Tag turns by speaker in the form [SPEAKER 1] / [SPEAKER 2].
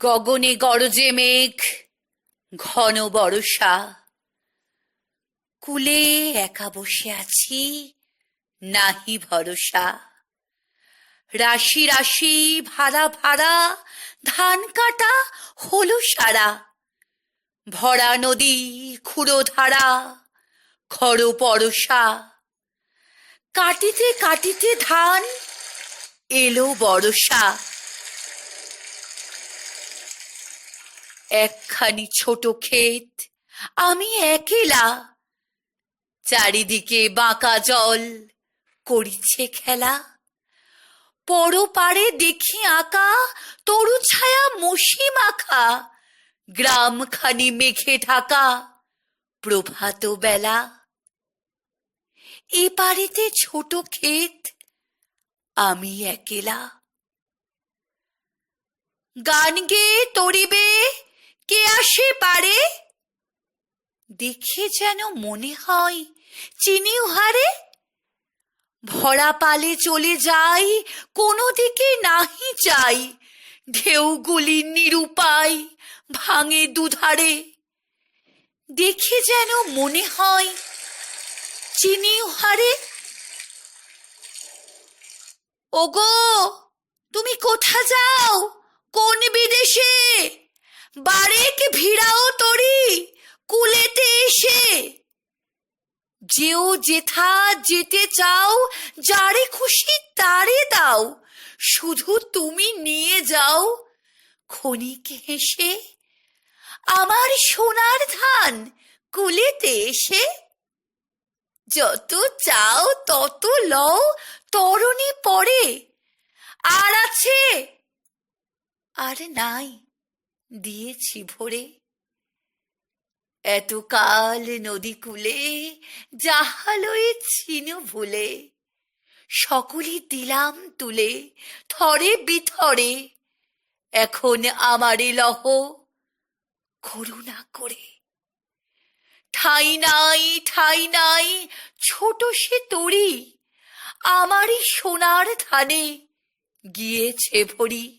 [SPEAKER 1] গগনে গরজে মেঘ, ঘন বরষা। কুলে একা বসে আছি, নাহি ভরসা। রাশি রাশি ভাড়া ভাড়া, ধান কাটা হলো সারা। ভরা নদী খুঁড়ো ধারা খর পরশা কাটিতে কাটিতে ধান এলো বরষা। একখানি ছোট ক্ষেত, আমি একেলা। চারিদিকে বাঁকা জল, করিছে খেলা। পরপারে দেখি আঁকা তরু ছায়া মসি মাখা। গ্রামখানি মেঘে ঢাকা, প্রভাত বেলা। এ পারেতে ছোট ক্ষেত, আমি একেলা। গান গেয়ে তরিবে কে আসে পারে? দেখে যেন মনে হয় চিনি উহারে ভরা পালে চলে যাই, কোনো দিকে নাহি চাই ঢেউগুলি নিরুপায় ভাঙে দুধারে। দেখে যেন মনে হয় চিনি উহারে ওগো, তুমি কোথা যাও? বারেক ভিড়াও তরি, কুলেতে এসে। যেও যেথা যেতে চাও, যারে খুশি তারে দাও। শুধু তুমি নিয়ে যাও, ক্ষণিক হেসে। আমার সোনার ধান কুলেতে এসে। যত চাও তত লও, তরণী পড়ে। আর আছে, আর নাই। দিয়েছি ভরে। এতকাল নদী কূলে যাহালয়ে ছিনু ভুলে, সকলই দিলাম তুলে থরে বিথরে। এখন আমারে লহ করুণা করে। ঠাই নাই ঠাই নাই, ছোট সে তরি, আমারই সোনার ধানে গিয়েছে ভরি।